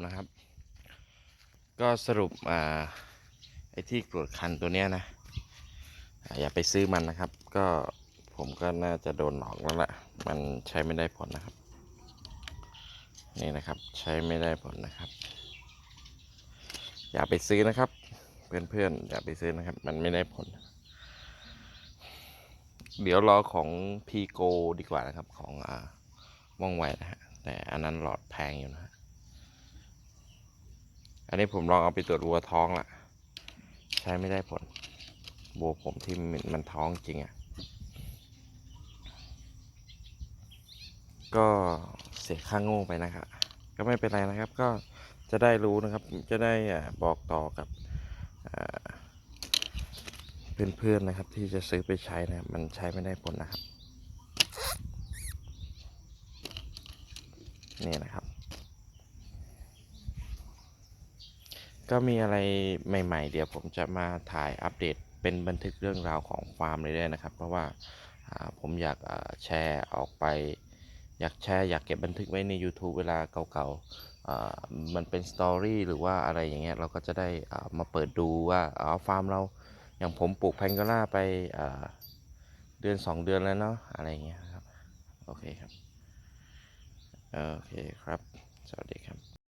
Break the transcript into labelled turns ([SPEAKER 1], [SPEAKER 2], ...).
[SPEAKER 1] นะครับ ก็สรุปอ่าไอ้ที่กรวดคันตัวเนี้ยนะอย่าไปซื้อมันนะครับ ก็ผมก็น่าจะโดนหลอกแล้วล่ะ มันใช้ไม่ได้ผลนะครับ นี่นะครับใช้ไม่ได้ผลนะครับ อย่าไปซื้อนะครับ เพื่อนๆอย่าไปซื้อนะครับ มันไม่ได้ผล เดี๋ยวรอของพีโกดีกว่านะครับของอ่าว่องไวนะฮะแต่อันนั้นหลอดแพงอยู่นะฮะ อันนี้ผมลองเอาไปตรวจวัวท้องละใช้ไม่ได้ผลวัวผมที่มันท้องจริงอะ่ะ ก็เสียค่างโง่ไปนะครับ ก็ไม่เป็นไรนะครับ ก็จะได้รู้นะครับ จะได้บอกต่อกับเพื่อนๆนะครับ ที่จะซื้อไปใช้นะครับ มันใช้ไม่ได้ผลนะครับ นี่นะครับ ก็มีอะไรใหม่ ๆ เดี๋ยวผมจะมาถ่ายอัปเดตเป็นบันทึกเรื่องราวของฟาร์มเลยได้นะครับ เพราะว่าผมอยากแชร์ออกไป อยากแชร์อยากเก็บบันทึกไว้ใน YouTube เวลาเก่าๆมันเป็นสตอรี่หรือว่าอะไรอย่างเงี้ยเราก็จะได้มาเปิดดูว่าอ๋อฟาร์มเราอย่างผมปลูกแพงกล่าไปเดือน 2 เดือนแล้วเนาะอะไรอย่างเงี้ยครับ โอเคครับ โอเคครับ สวัสดีครับ